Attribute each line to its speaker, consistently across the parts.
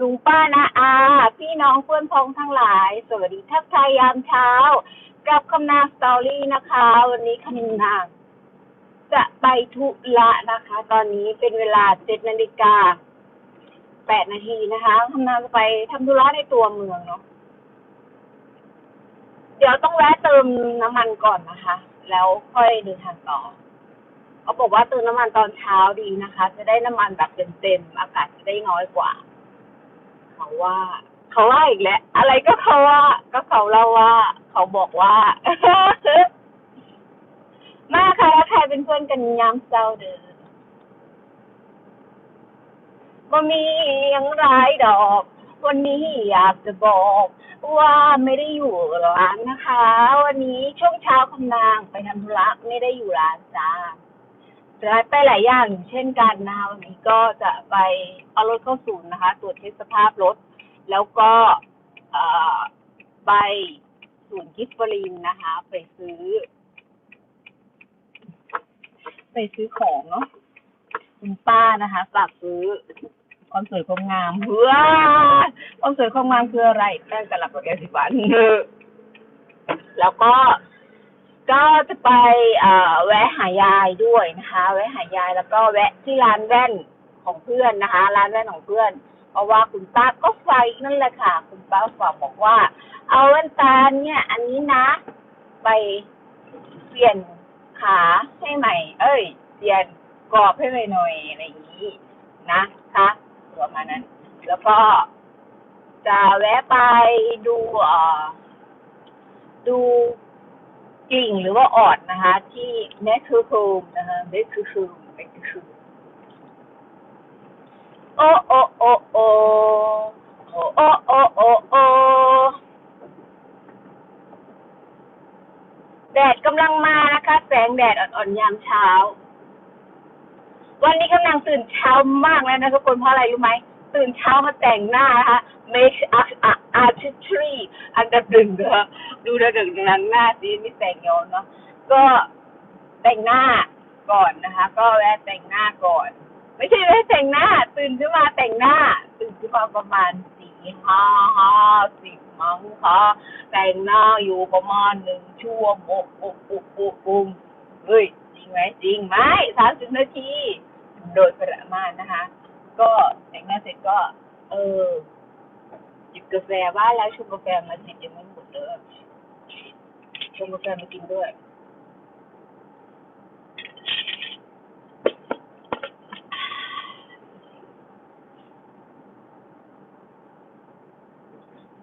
Speaker 1: ลุงป้านาอา พี่น้องเพื่อนพ้องทั้งหลาย สวัสดีทักทายยามเช้า กับคำนาสตอรี่นะคะ วันนี้คำนาจะไปทุระนะคะ ตอนนี้เป็นเวลาเจ็ดนาฬิกาแปดนาทีนะคะคำนาจะไปทำธุระในตัวเมืองเนาะเดี๋ยวต้องแวะเติมน้ำมันก่อนนะคะ แล้วค่อยเดินทางต่อเขาบอกว่าเติมน้ำมันตอนเช้าดีนะคะ จะได้น้ำมันแบบเต็มๆอากาศจะได้น้อยกว่า เขาว่า เขาว่าอีกแล้วอะไรก็เขาว่า ก็เขาเล่าว่า เขาบอกว่า มาค่ะแล้วใครเป็นเพื่อนกันยามเช้าเด้อบ่มีอย่างไรดอก วันนี้อยากจะบอกว่าไม่ได้อยู่ร้านนะคะ วันนี้ช่วงเช้าคำนางไปทำธุระไม่ได้อยู่ร้านจ้า จะไปหลายอย่างเช่นกันนะคะวันนี้ก็จะไปเอารถเข้าศูนย์นะคะ ตรวจเช็คสภาพรถ แล้วก็ไปศูนย์กิฟฟรีนนะคะ ไปซื้อ ไปซื้อของเนาะคุณป้านะคะฝากซื้อความสวยความงามเพื่อความสวยความงามคืออะไรแป้งตลับกับแกสิบันแล้วก็ ก็จะไปแวะหายายด้วยนะคะ แวะหายายแล้วก็แวะที่ร้านแว่นของเพื่อนนะคะ ร้านแว่นของเพื่อน เพราะว่าคุณป้าก็ไฟนั่นแหละค่ะ คุณป้าฝากบอกว่า เอาแว่นตาเนี่ย อันนี้นะ ไปเปลี่ยนขาให้ใหม่ เอ้ยเปลี่ยนกรอบให้ใหม่หน่อยอะไรอย่างนี้นะคะประมาณนั้น แล้วก็จะแวะไปดูเอ่อดู กิ่งหรือว่าออดนะคะ ที่แมคคือคูมนะคะแมคคือคูมแมคคือคูมโอโอโอโอโอโอโอโอโอแดดกำลังมานะคะ แสงแดดอ่อนๆยามเช้า วันนี้กำลังตื่นเช้ามากแล้วนะทุกคนเพราะอะไรรู้ไหมตื่นเช้ามาแต่งหน้านะคะ make up artistry อันดับหนึ่งเด้อดูระดับหนังหน้าสิไม่แต่งย้อนเนาะก็แต่งหน้าก่อนนะคะ ก็แวะแต่งหน้าก่อน ไม่ใช่แวะแต่งหน้า ตื่นขึ้นมาแต่งหน้า ตื่นขึ้นมาประมาณสี่ห้าห้าสิบมั้งค่ะแต่งหน้าอยู่ประมาณหนึ่งชั่วโมงปุ๊บปุ๊บปุ๊บปุ๊บเฮ้ยจริงไหมจริงไหมสามสิบนาทีโดยประมาณนะคะ ก็แต่งหน้าเสร็จก็ เออ จิบกาแฟว่าแล้วชงกาแฟมาสิยังไม่หมดเลยชงกาแฟมากินด้วย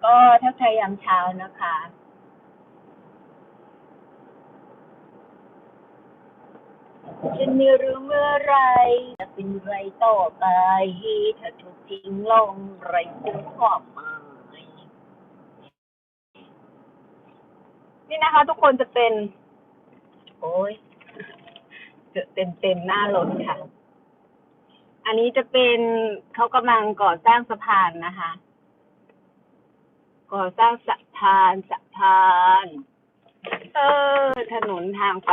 Speaker 1: ก็ถ้าใครยามเช้านะคะ ฉันไม่รู้เมื่อไร จะเป็นไรต่อไป ถ้าถูกทิ้งลงไรซึ่งความหมาย นี่นะคะ ทุกคนจะเป็น โอ้ยเต็มเต็มๆหน้ารถค่ะ อันนี้จะเป็นเขากำลังก่อสร้างสะพานนะคะ ก่อสร้างสะพานสะพาน เออ ถนนทางไป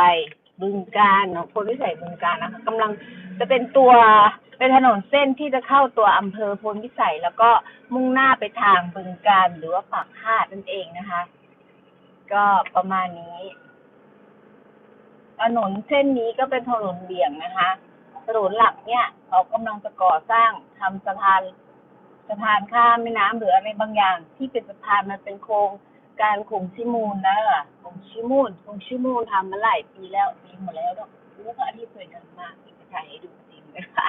Speaker 1: บึงการเนาะคนวิสัยบึงการนะคะกำลังจะเป็นตัวเป็นถนนเส้นที่จะเข้าตัวอำเภอพลวิสัยแล้วก็มุ่งหน้าไปทางบึงการหรือว่าปากคาดนั่นเองนะคะ ก็ประมาณนี้ ถนนเส้นนี้ก็เป็นถนนเบี่ยงนะคะ ถนนหลักเนี่ย เขากำลังจะก่อสร้างทำสะพานสะพานข้ามแม่น้ำหรืออะไรบางอย่าง ที่เป็นสะพานมันเป็นโครงการคงชิมูลนะคงชิมูลคงชิมูลทำมาหลายปีแล้วปีหมดแล้วดอกรู้ว่าอันนี้สวยงามมากเดี๋ยวจะถ่ายให้ดูจริงนะคะ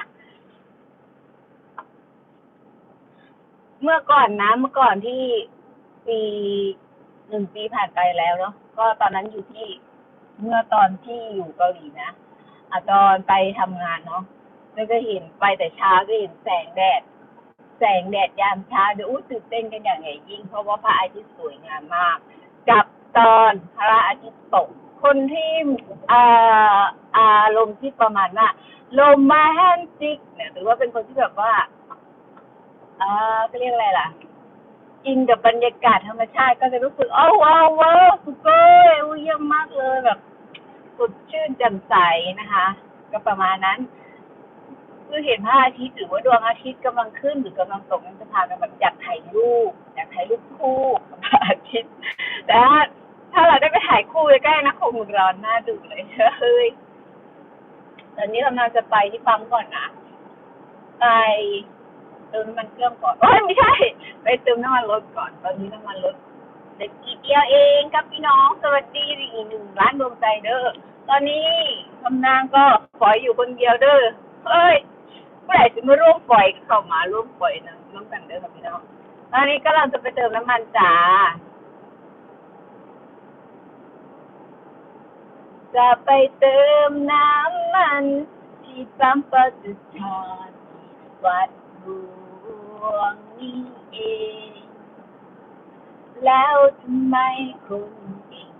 Speaker 1: เมื่อก่อนนะเมื่อก่อนที่ปี หนึ่งปีผ่านไปแล้วเนาะก็ตอนนั้นอยู่ที่เมื่อตอนที่อยู่เกาหลีนะอะตอนไปทำงานเนาะแล้วก็เห็นไปแต่เช้าก็เห็นแสงแดด แสงแดดยามเช้าเดี๋ยวอู้ตื่นเต้นกันอย่างใหญ่ยิ่ง เพราะว่าพระอาทิตย์สวยงามมาก กับตอนพระอาทิตย์ตก คนที่อาอารมณ์ที่ประมาณว่าโรแมนติกเนี่ยหรือว่าเป็นคนที่แบบว่าอ่าก็เรียกอะไรล่ะ อินกับบรรยากาศธรรมชาติก็จะรู้สึกอ้าวว้าวว้าวสุดยอดอู้เยี่ยมมากเลยแบบสดชื่นแจ่มใสนะคะ ก็ประมาณนั้นคือเห็นพระอาทิตย์หรือว่าดวงอาทิตย์กำลังขึ้นหรือกำลังตกนั้นจะพากันแบบอยากถ่ายรูปอยากถ่ายรูปคู่กับพระอาทิตย์แต่ถ้าเราได้ไปถ่ายคู่ใกล้ๆนะคงร้อนหน่าดูเลยเฮ้ยตอนนี้กำลังจะไปที่ปั๊มก่อนนะไป เติมน้ำมันเครื่องก่อนโอ้ยไม่ใช่ ไปเติมน้ำมันรถก่อน ตอนนี้น้ำมันรถเด็กกี่เดียวเองครับพี่น้อง สวัสดีอีกหนึ่งร้านดวงใจเด้อ ตอนนี้กำนางก็ฝอยอยู่คนเดียวเด้อ เฮ้ยเมื่อไหร่จะมาร่วมฝอยเข้ามาร่วมฝอยนะน้องกันเด้อครับพี่น้อง ตอนนี้ก็เราจะไปเติมน้ำมันจ้าจะไปเติมน้ำมันที่ปั๊มปตทวัดห ลวงนี่เอง แล้วทำไมคนเอง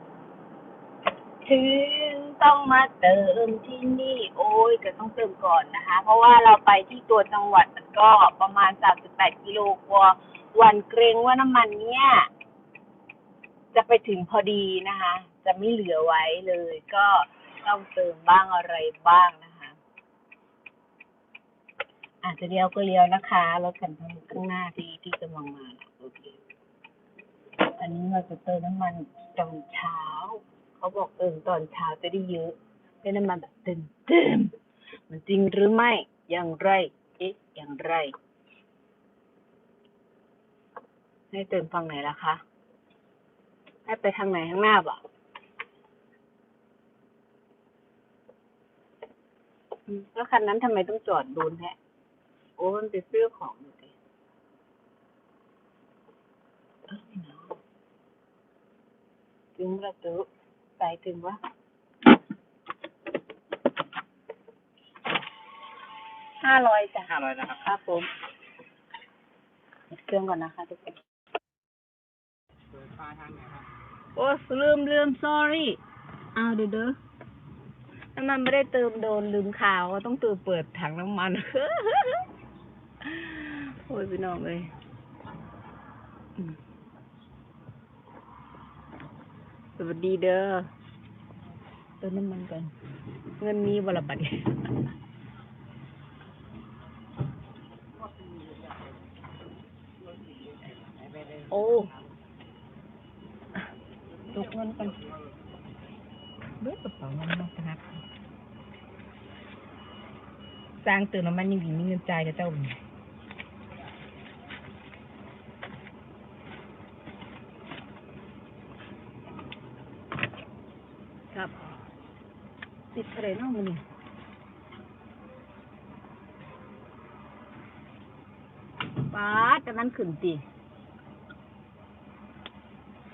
Speaker 1: ถึงต้องมาเติมที่นี่ โอ้ยก็ต้องเติมก่อนนะคะ เพราะว่าเราไปที่ตัวจังหวัดมันก็ประมาณ 38 กิโลกว่าวันเกรงว่าน้ำมันเนี่ยจะไปถึงพอดีนะคะ จะไม่เหลือไว้เลย ก็ต้องเติมบ้างอะไรบ้างนะคะ อาจจะเลี้ยวก็เลี้ยวนะคะรถคันข้างหน้าที่ที่กำลังมาโอเคอันนี้เราจะเติมน้ำมันตอนเช้า เขาบอกเติมตอนเช้าจะได้เยอะได้น้ำมันแบบเต็มเต็มๆมันจริงหรือไม่อย่างไรเอ๊ะอย่างไร ให้เติมฝั่งไหนล่ะคะ ให้ไปทางไหนข้างหน้าบ่ะอืมแล้วคันนั้นทำไมต้องจอดโดนแท้ โอ้มันไปซื้อของอยู่ดิเอ้ยเนาะถึงประตูไปถึงวะห้าร้อยจ้ะ
Speaker 2: ห้าร้อยนะครับ
Speaker 1: ครับผมปิดเครื่องก่อนนะคะทุกคน
Speaker 2: เปิดฟ้าทางไหนครับ
Speaker 1: โอ้ลืมลืม sorry อ้าวเดี๋ยวเด้อน้ำมันไม่ได้เติมโดนลืมข่าวว่าต้องเติมเปิดถังน้ำมัน โอ้ยพี่น้องเลยสวัสดีเด้อเติมน้ำมันก่อนเงินมีบละบัดโอ้ตกเงินกันเบิดกระเป๋าเงินมากนะครับสร้างเติมน้ำมันยังดีมีเงินจ่ายกับเจ้าอยู่ครับ ติดอะไรเนาะมันนี่ป้าดจะนั้นขึ้นตี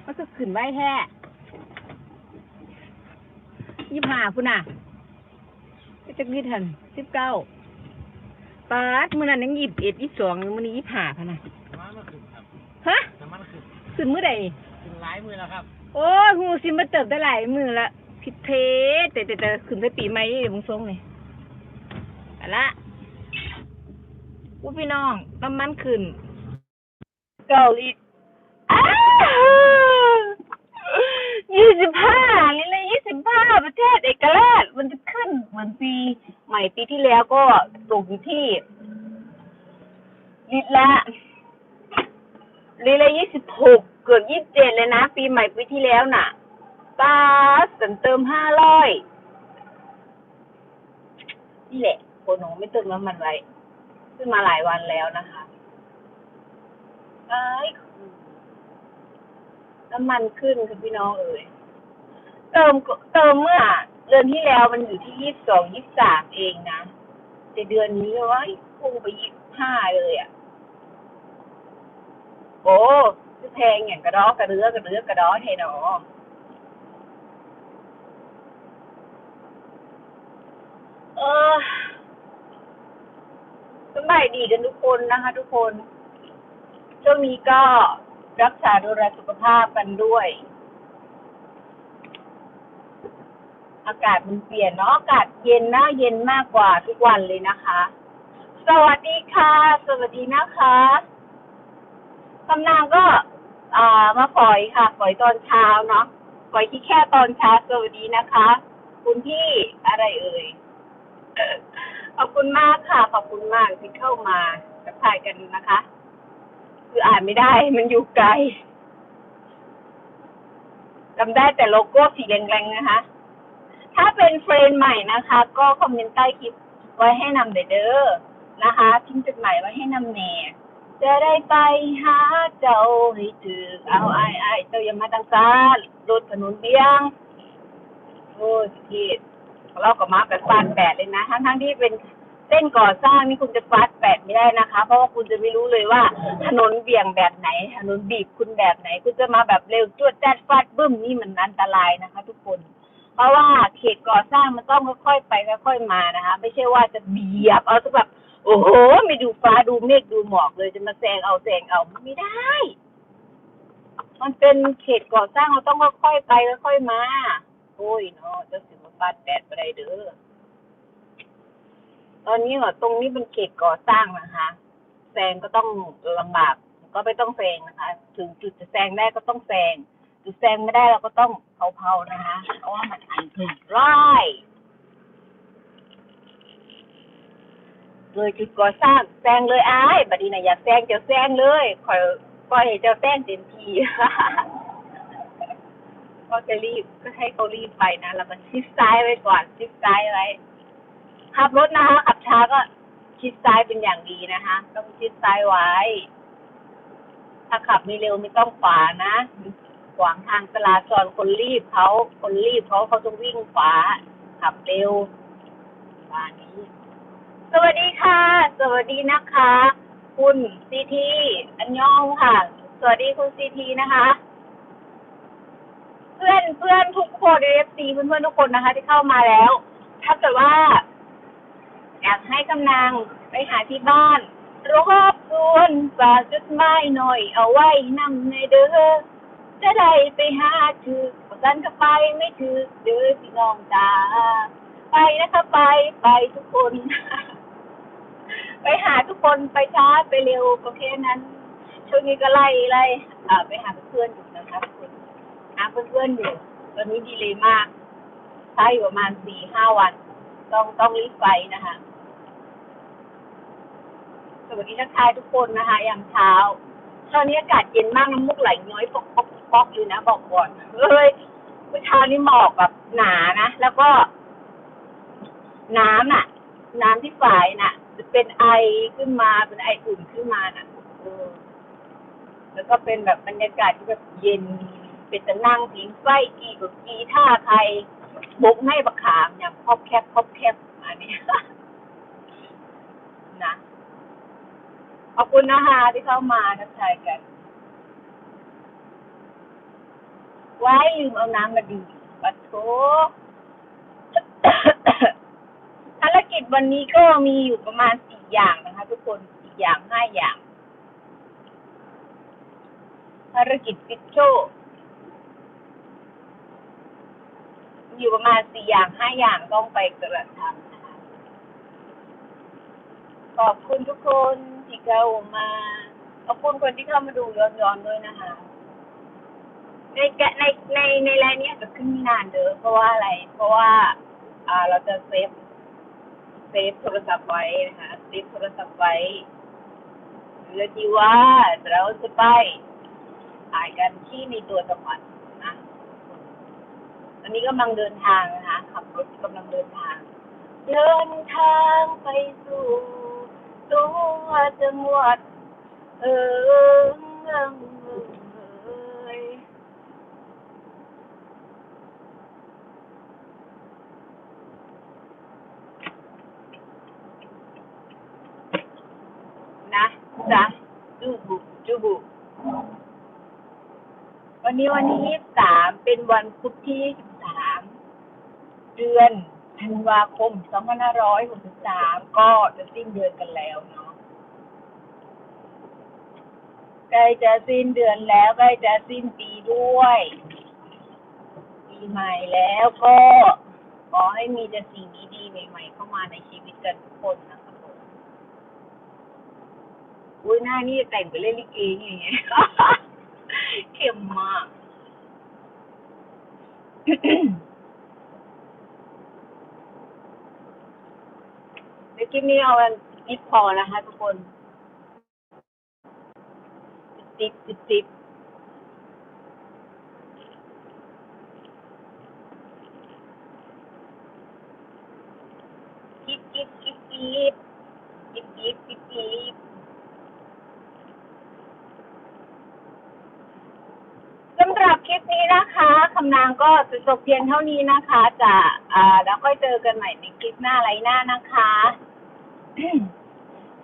Speaker 1: มันก็ขึ้นไว้แท้ยี่ห้าพุ่นน่ะก็จะกี่ทันสิบเก้าปาดมื้อนั้นยังยี่สิบเอ็ดยี่สิบสองมื้อนี้ยี่ห้าพะนะ
Speaker 2: น้ำมันมาขึ้นครับ
Speaker 1: ฮะ
Speaker 2: น้ำมันขึ้น
Speaker 1: ขึ้นมื้อใดนี่
Speaker 2: ขึ้นหลายมือแล้วครับ
Speaker 1: โอ้ยหูสิมาเติบได้หลายมือละ ผิดเพศแต่แต่แต่ขึ้นไปปีใหม่เดี๋ยวมึงทรงนี่เอาละอู้พี่น้องน้ำมันขึ้น เกาหลีอ้าวยี่สิบห้านี่เลยยี่สิบห้าประเทศเอกราชมันจะขึ้นเหมือนปีใหม่ปีที่แล้วก็ตกอยู่ที่ลิตรละลีละยี่สิบหกเกือบยี่สิบเจ็ดเลยนะ ปีใหม่ปีที่แล้วน่ะ ป้าสันเติมห้าร้อยนี่แหละโคนหนูไม่เติมน้ำมันไว้ขึ้นมาหลายวันแล้วนะคะไอ้น้ำมันขึ้นค่ะพี่น้องเอ๋ยเติมก็เติมเมื่อเดือนที่แล้วมันอยู่ที่ยี่สิบสองยี่สิบสามเองนะแต่เดือนนี้เลยว่าพุ่งไปยี่สิบห้าเลยอะโอ้คือแพงอย่างกระดอกกระเรือกระเรือกระดอเทนอ เออสบายดีกันทุกคนนะคะ ทุกคน ช่วงนี้ก็รักษาดูแลสุขภาพกันด้วย อากาศมันเปลี่ยนเนาะอากาศเย็นนะเย็นมากกว่าทุกวันเลยนะคะ สวัสดีค่ะ สวัสดีนะคะกำนางก็อ่ามาปล่อยค่ะปล่อยตอนเช้าเนาะปล่อยที่แค่ตอนเช้าสวัสดีนะคะ คุณพี่อะไรเอ่ย ขอบคุณมากค่ะ ขอบคุณมากที่เข้ามาทักทายกันนะคะ คืออ่านไม่ได้มันอยู่ไกลจำได้แต่โลโก้สีแดงๆนะคะ ถ้าเป็นเฟรนใหม่นะคะ ก็คอมเมนต์ใต้คลิปไว้ให้นำเด้อนะคะทิ้งจดหมายไว้ให้นำแน่จะได้ไปหาเจ้าให้ถึงเอาไอ้ไอ้ายเจ้าอย่ามาตังซานรถถนนเบี้ยง โอ้ยพี่ เราก็มาแบบฟาดแปดเลยนะทั้งทั้งๆที่เป็นเส้นก่อสร้างนี่คุณจะฟาดแปดไม่ได้นะคะ เพราะว่าคุณจะไม่รู้เลยว่า ถนนเบี่ยงแบบไหน ถนนบีบคุณแบบไหน คุณจะมาแบบเร็วจวดแจ๊ดฟาดบึ้มนี่มันอันตรายนะคะ ทุกคน เพราะว่าเขตก่อสร้างมันต้องค่อยๆไปค่อยๆมานะคะ ไม่ใช่ว่าจะเบียบเอาสักแบบโอ้โหไม่ดูฟ้าดูเมฆดูหมอกเลยจะมาแซงเอาแซงเอาไม่ได้ มันเป็นเขตก่อสร้างเราต้องค่อยๆไปค่อยๆมาโอ้ยเนาะจะสิมาฟาดแดดไปได้เด้อตอนนี้เหรอตรงนี้เป็นเขตก่อสร้างนะคะแซงก็ต้องลำบากก็ไม่ต้องแซงนะคะ ถึงจุดจะแซงได้ก็ต้องแซงจุดแซงไม่ได้เราก็ต้องเผาๆนะคะเพราะว่ามันอันตรายเลยจุดก่อสร้างแซงเลยอ้ายบัดนี้นะอยากแซงจะแซงเลยคอยปล่อยให้เจ้าแซงเต็มที ก็จะรีบก็ให้เขารีบไปนะแล้วก็ชิดซ้ายไว้ก่อนชิดซ้ายไว้ขับรถนะคะขับช้าก็ชิดซ้ายเป็นอย่างดีนะคะต้องชิดซ้ายไว้ ถ้าขับไม่เร็วไม่ต้องขวานะขวางทางจราจรคนรีบเขาคนรีบเขาเขาต้องวิ่งขวา ขับเร็วป่านนี้ สวัสดีค่ะ สวัสดีนะคะ คุณซีทีอันยองค่ะ สวัสดีคุณซีทีนะคะ พื่อนเพื่อนทุกคนเอฟซีเพื่อนเพื่อนทุกคนนะคะ ที่เข้ามาแล้ว ถ้าเกิดว่า อยากให้กำลังไปหาที่บ้านรบกวนฝากจดหมายหน่อย เอาไว้นำในเด้อจะได้ไปหาถือกันก็ไปไม่ถือเด้อพี่น้องจ้าไปนะคะไปไปทุกคน ไปหาทุกคนไปช้าไปเร็วก็แค่นั้นช่วงนี้ก็ไล่ไล่อ่าไปหาเพื่อนอยู่นะคะทุกคน หาเพื่อนๆอยู่ตอนนี้ดีเลยมากใช้อยู่ประมาณสี่ห้าวัน ต้องต้องรีบไปนะคะสวัสดีทักทายทุกคนนะคะยามเช้าตอนนี้อากาศเย็นมากน้ำมูกไหลย้อยปอกปอกปอกอยู่นะบอกก่อนเลยเมื่อเช้านี้หมอกแบบหนานะ แล้วก็ น้ำอะ น้ำที่ฝ่ายน่ะจะเป็นไอขึ้นมาเป็นไออุ่นขึ้นมาน่ะแล้วก็เป็นแบบบรรยากาศที่แบบเย็น เป็นจะนั่งผิงไฟกีกับกีท่าใครบุกให้บักขามอย่างครอบแคบครอบแคบอันนี้นะขอบคุณนะคะที่เข้ามาทักทายกัน ไว้ลืมเอาน้ำมาดื่มปัดโถภารกิจวันนี้ก็มีอยู่ประมาณสี่อย่างนะคะทุกคนสี่อย่างห้าอย่างภารกิจฟิชโช อยู่ประมาณสี่อย่างห้าอย่างต้องไปกระทำนะคะขอบคุณทุกคนที่เข้ามาขอบคุณคนที่เข้ามาดูย้อนๆด้วยนะคะในแกในในในไลน์เนี้ยจะขึ้นไม่นานเด้อเพราะว่าอะไร เพราะว่าอ่าเราจะเซฟเซฟโทรศัพท์ไว้นะคะเซฟโทรศัพท์ไว้เพื่อที่ว่าเราจะไปถ่ายกันที่ในตัวจังหวัด อนนี้กำลังเดินทางนะคะขับรถกำลังเดินทาง เดินทางไปสู่ตัวจังหวัด เออเอยนะจ๊ะจูบุจูบุวันนี้วันที่ยี่สิบสามเป็นวันพุธที่ยี่สิบ เดือนธันวาคมสองพันห้าร้อยหกสิบสามก็จะสิ้นเดือนกันแล้วเนาะใกล้จะสิ้นเดือนแล้วใกล้จะสิ้นปีด้วย ปีใหม่แล้วก็ขอให้มีแต่สิ่งดีๆใหม่ ๆ เข้ามาในชีวิตกันทุกคนนะครับผมอุ้ยหน้านี่แต่งไปเล่นลิเกอย่างเงี้ยเข้มมาก ได้ คลิปนี้เอาวันนิดพอนะคะทุกคนติดติดติดกิ๊บกิ๊บกิ๊บกิ๊บกิ๊บกิ๊บกิ๊บกิ๊บสำหรับคลิปนี้นะคะคำนางก็จะจบเพียงเท่านี้นะคะ จะอ่าแล้วค่อยเจอกันใหม่ในคลิปหน้าไรหน้านะคะ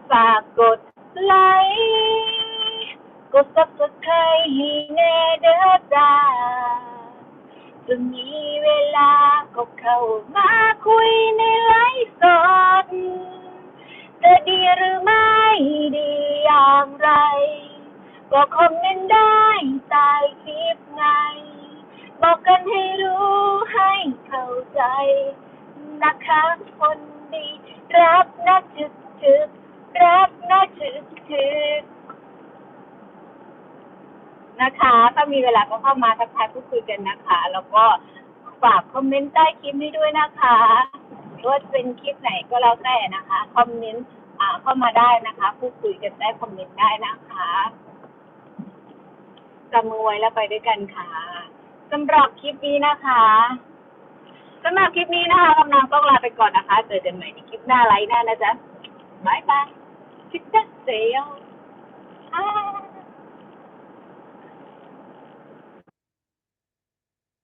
Speaker 1: ฝากกดไลค์กด subscribe ให้แน่เด้อจ้าจะมีเวลาก็เข้ามาคุยในไลฟ์สดจะดีหรือไม่ดีอย่างไร ก็คอมเมนต์ได้ใต้คลิปไง บอกกันให้รู้ให้เข้าใจนะคะคนดี รับนะจึกจึกรับนะจึกจึกนะคะ ถ้ามีเวลาก็เข้ามาทักทายพูดคุยกันนะคะ แล้วก็ฝากคอมเมนต์ใต้คลิปนี้ด้วยนะคะว่าจะเป็นคลิปไหนก็แล้วแต่นะคะ คอมเมนต์อ่าเข้ามาได้นะคะพูดคุยกันได้คอมเมนต์ได้นะคะจำมือไว้แล้วไปด้วยกันค่ะสำหรับคลิปนี้นะคะ สำหรับคลิปนี้นะคะกำลังต้องลาไปก่อนนะคะ เจอกันใหม่ในคลิปหน้าไลฟ์หน้านะจ๊ะบายบายชิคเซล